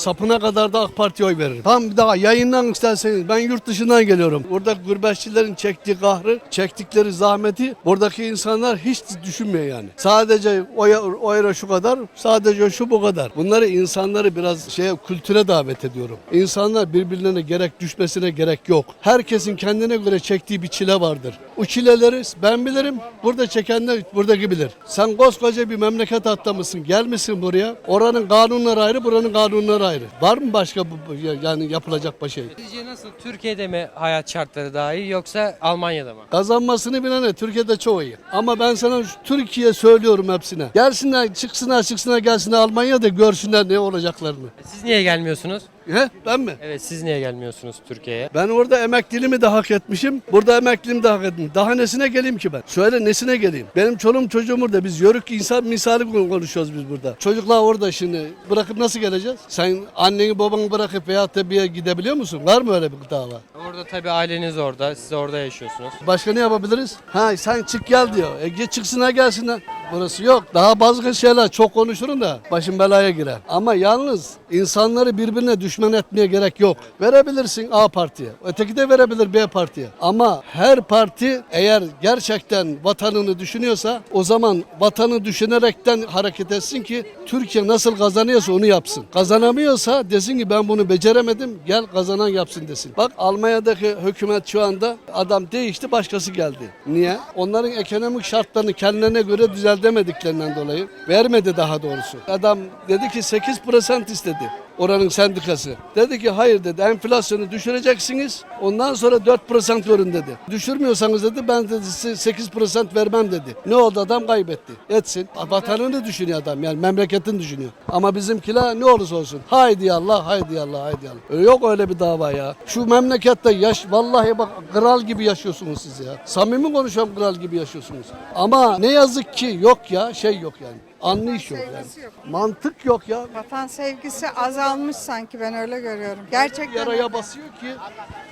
sapına kadar da AK Parti'ye oy veririm. Tam daha yayından isterseniz ben yurt dışından geliyorum. Burada gurbetçilerin çektiği kahrı, çektikleri zahmeti buradaki insanlar hiç düşünmüyor yani. Sadece oy, oyra şu kadar, sadece şu bu kadar. Bunları insanları biraz şeye kültüre davet ediyorum. İnsanlar birbirlerine gerek düşmesine gerek yok. Herkesin kendine göre çektiği bir çile vardır. O çileleri ben bilirim, burada çekenler buradaki bilir. Sen koskoca bir memleket atlamışsın, gelmişsin buraya. Oranın kanunları ayrı, buranın kanunları ayrı. Var mı başka bu, yani yapılacak bir şey? Sizce nasıl? Türkiye'de mi hayat şartları daha iyi yoksa Almanya'da mı? Kazanmasını bilene Türkiye'de çoğu iyi. Ama ben sana Türkiye söylüyorum hepsine. Gelsinler, çıksınlar, çıksınlar, gelsinler Almanya'da görsünler ne olacaklarını. Siz niye gelmiyorsunuz? He, ben mi? Evet siz niye gelmiyorsunuz Türkiye'ye? Ben orada emekliliğimi de hak etmişim. Burada emekliliğimi de hak ettim. Daha nesine geleyim ki ben? Söyle nesine geleyim? Benim çoluğum çocuğum burada. Biz yörük insan misali konuşuyoruz biz burada. Çocuklar orada şimdi. Bırakıp nasıl geleceğiz? Sen anneni babanı bırakıp veyahut da bir yere gidebiliyor musun? Var mı öyle bir dava? Orada tabii aileniz orada, siz orada yaşıyorsunuz. Başka ne yapabiliriz? Ha sen çık gel diyor. E git çıksınlar gelsinler. Burası yok. Daha bazı şeyler çok konuşurun da başın belaya girer. Ama yalnız insanları birbirine düşman etmeye gerek yok. Verebilirsin A partiye. Öteki de verebilir B partiye. Ama her parti eğer gerçekten vatanını düşünüyorsa o zaman vatanı düşünerekten hareket etsin ki Türkiye nasıl kazanıyorsa onu yapsın. Kazanamıyorsa desin ki ben bunu beceremedim gel kazanan yapsın desin. Bak Almanya'daki hükümet şu anda adam değişti başkası geldi. Niye? Onların ekonomik şartlarını kendilerine göre düzeltemediklerinden dolayı vermedi daha doğrusu. Adam dedi ki 8% istedi oranın sendikası. Dedi ki hayır dedi enflasyonu düşüreceksiniz ondan sonra 4% verin dedi. Düşürmüyorsanız dedi ben dedi size 8% vermem dedi. Ne oldu adam kaybetti. Etsin. Vatanını düşünüyor adam yani memleketini düşünüyor. Ama bizimkiler ne olursa olsun. Haydi Allah haydi Allah haydi Allah. Yok öyle bir dava ya. Şu memlekette yaş vallahi bak kral gibi yaşıyorsunuz siz ya. Samimi konuşuyorum kral gibi yaşıyorsunuz. Ama ne yazık ki yok ya şey yok yani. Anlayış yok yani. Mantık yok ya. Vatan sevgisi azalmış sanki ben öyle görüyorum. Gerçekten yaraya öyle. basıyor ki.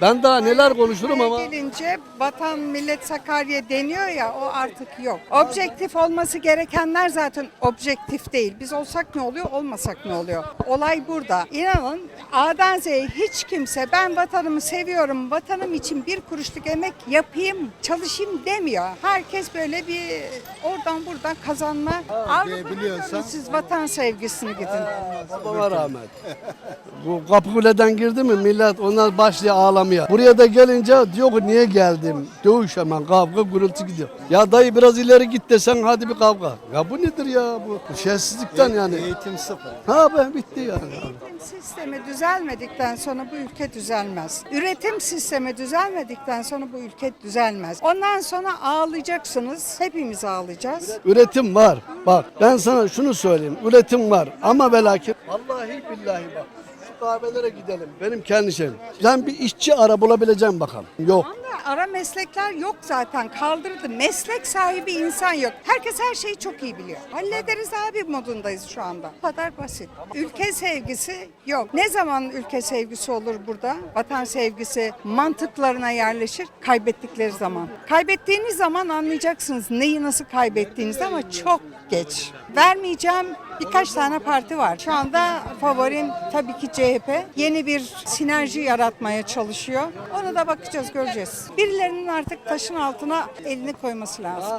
Ben daha neler konuşurum ama gelince vatan millet Sakarya deniyor ya o artık yok. Objektif olması gerekenler zaten objektif değil. Biz olsak ne oluyor olmasak ne oluyor? Olay burada. İnanın A'dan Z'ye hiç kimse ben vatanımı seviyorum, vatanım için bir kuruşluk emek yapayım, çalışayım demiyor. Herkes böyle bir oradan buradan kazanma. Avrupa'da diyebiliyorsan- siz vatan sevgisini gidin. babama rağmen. Bu Kapıkule'den girdi mi millet onlar başlıyor ağlamaya. Buraya da gelince diyor ki niye geldim? Dövüş hemen kavga gürültü gidiyor. Ya dayı biraz ileri git desen hadi bir kavga. Ya bu nedir ya bu? Bu Şeysizlikten yani. Eğitim sıfır. Ha ben bitti yani. Üretim sistemi düzelmedikten sonra bu ülke düzelmez. Üretim sistemi düzelmedikten sonra bu ülke düzelmez. Ondan sonra ağlayacaksınız. Hepimiz ağlayacağız. Üretim var. Bak ben sana şunu söyleyeyim. Üretim var ama ve lakin vallahi billahi bak. Şu kahvelere gidelim. Benim kendi şeyim. Sen bir işçi ara bulabileceğim bakalım. Yok. Ara meslekler yok zaten kaldırıldı. Meslek sahibi insan yok. Herkes her şeyi çok iyi biliyor. Hallederiz abi modundayız şu anda. Bu kadar basit. Ülke sevgisi yok. Ne zaman ülke sevgisi olur burada? Vatan sevgisi mantıklarına yerleşir kaybettikleri zaman. Kaybettiğiniz zaman anlayacaksınız neyi nasıl kaybettiğinizi ama çok geç. Vermeyeceğim birkaç tane parti var. Şu anda favorim tabii ki CHP. Yeni bir sinerji yaratmaya çalışıyor. Ona da bakacağız, göreceğiz. Birilerinin artık taşın altına elini koyması lazım.